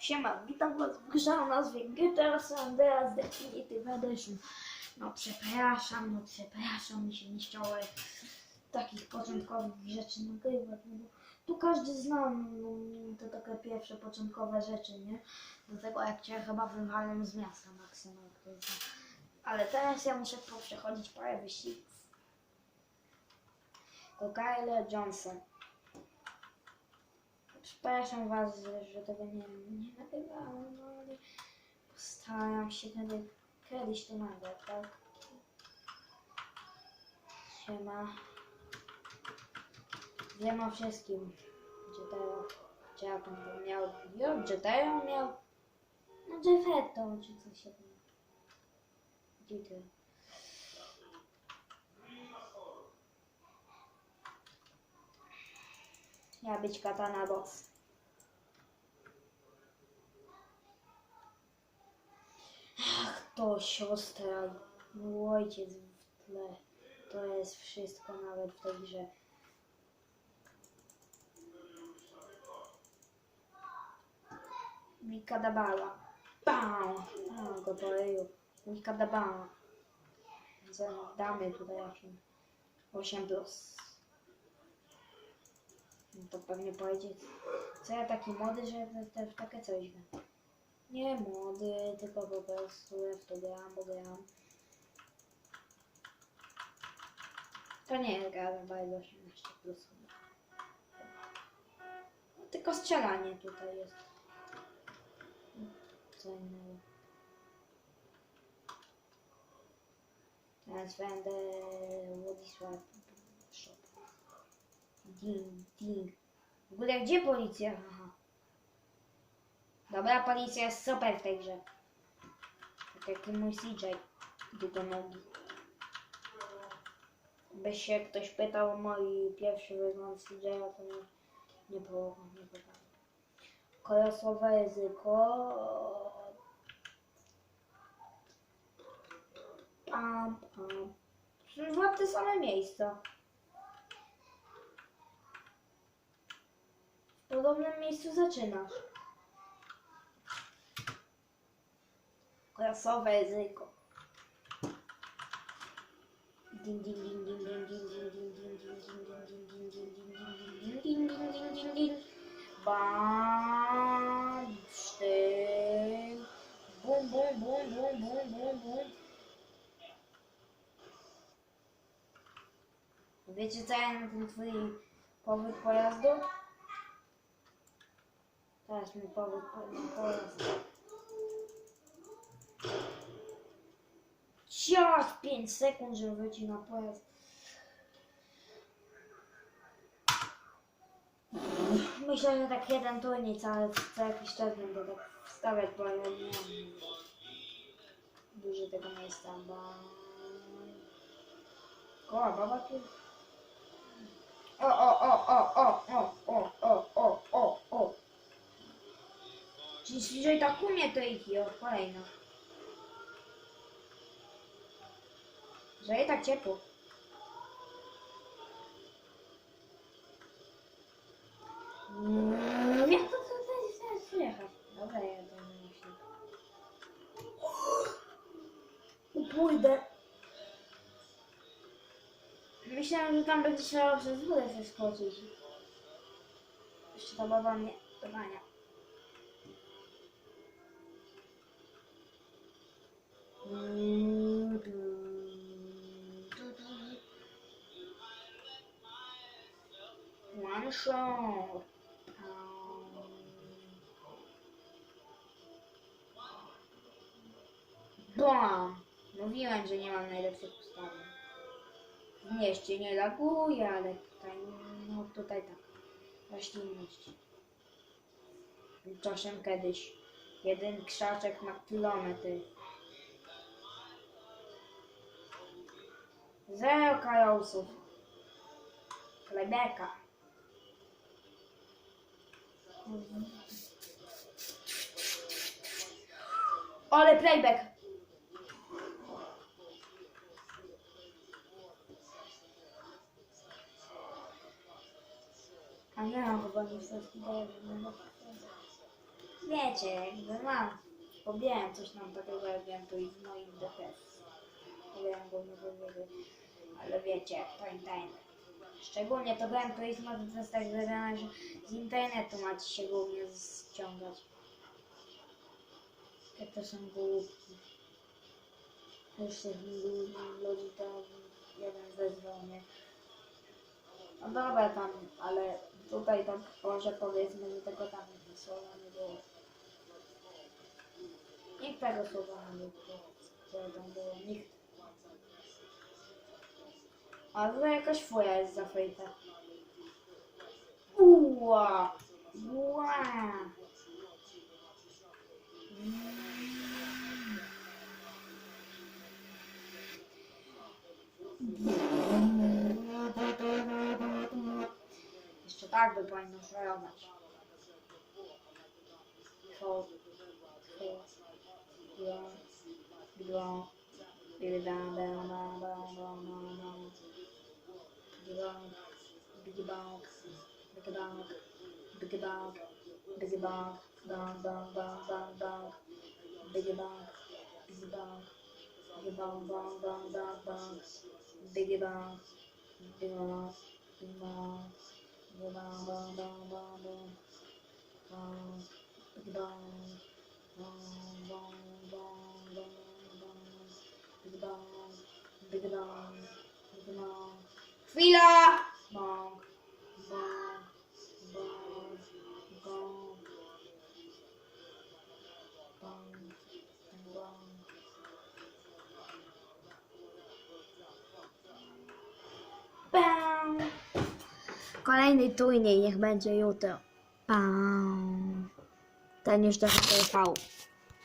Siema, witam was w grze o nazwie GTA San Andreas Definitive Edition. No przepraszam, no przepraszam, mi się nie chciało takich początkowych rzeczy nagrywać, no tu każdy zna no, te takie pierwsze początkowe rzeczy, nie? Do tego jak cię chyba wywalą z miasta maksymalnie. Ale teraz ja muszę przechodzić parę wyścigów. To Kyle Johnson. Przepraszam was, że, tego nie, nie nagrywałem, no ale postaram się kiedy, kiedyś to nagrać, tak? Siema. Wiem o wszystkim. Gdzie teraz, gdzie ja tam to miał, jo, teraz miał, no Jeffetto, czy coś się tam. Gdzie Ja być katana boss. Ach, to siostra, mój ojciec w tle. To jest wszystko nawet w tej grze. Mikadabala. Bam! A, go poleju. Mikadabala. Damy tutaj 8. 8 plus. No to pewnie powiedzieć, co ja taki młody, że też takie coś gram. Nie młody, tylko po prostu ja w to gram, bo gram. To nie jest gra bardzo 18 plus chyba. Tylko strzelanie tutaj jest. Co innego. Teraz będę Władysław. Ding, ding. W ogóle gdzie policja? Aha. Dobra, policja jest super w tej grze. Tak jak i mój CJ. Długonogi. By się ktoś pytał o mój pierwszy wygląd CJ, to nie, nie było, nie było. Kolosowe ryzyko. Pam, pam. Dwa te same miejsca. Ding ding ding ding Bam, sztyk. Bum, bum, bum, bum, bum, bum, bum. Wiecie co ja na ten twój powód pojazdu? Teraz mi powód Ciach, 5 sekund, żeby wrócić na pojazd. Myślę, że tak jeden turniej cały, co jakiś czas będę tak wstawiać, bo ja nie mam dużo tego miejsca, bo... Koła, baba tu... O, o, o, o, o, o, o! Jeżeli tak umie, to ich o, kolejna. Że i tak ciepło. Mm, Jak to tutaj przyjechać? Dobra, ja to nie myślę. Pójdę. Myślałem, że tam będzie trzeba przez górę przeskoczyć. Jeszcze ta baba mnie dogania. One shot. Bam! Mówiłem, że nie mam najlepszych ustawień. W mieście nie laguje, ale tutaj, no tutaj tak. Roślinność. Czasem kiedyś jeden krzaczek ma kilometry. Zero kajosów. Klebeka. Ale playback. A nie mam chyba niestety, wiem, wiecie, jakby mam, pobieram coś tam takiego jak Gran Turismo i DPS. Go nie powiedzieć, ale wiecie, to internet. Szczególnie to Gran Turismo to jest tak zrobione, że z internetu macie się głównie ściągać. Jak to są głupki. Się ludzi to jeden wezwał mnie. No dobra tam, ale tutaj tak może powiedzmy, że tego tam słowa nie było. Nikt tego słowa nie było, które tam było, nikt. A tutaj jakaś fuja jest za fejta. Uła! Uła! Jeszcze tak by powinno szorować. To, to, ja, dwa, big bang, bang, bang, bang, bang, bang, bang. Big bang, big bang, big bang, big bang, big bang, bang, bang, bang, bang, bang. Big bang, big bang, big bang, bang, bang, bang, bang. Big bang, big bang, big bang. Big bang, bang, bang, bang, bang. Bang, big. Bang, bang, bang, bang, bang. Big bang. Chwila! Bang! Kolejny turniej niech będzie jutro. Bam. Ten już trochę trwał.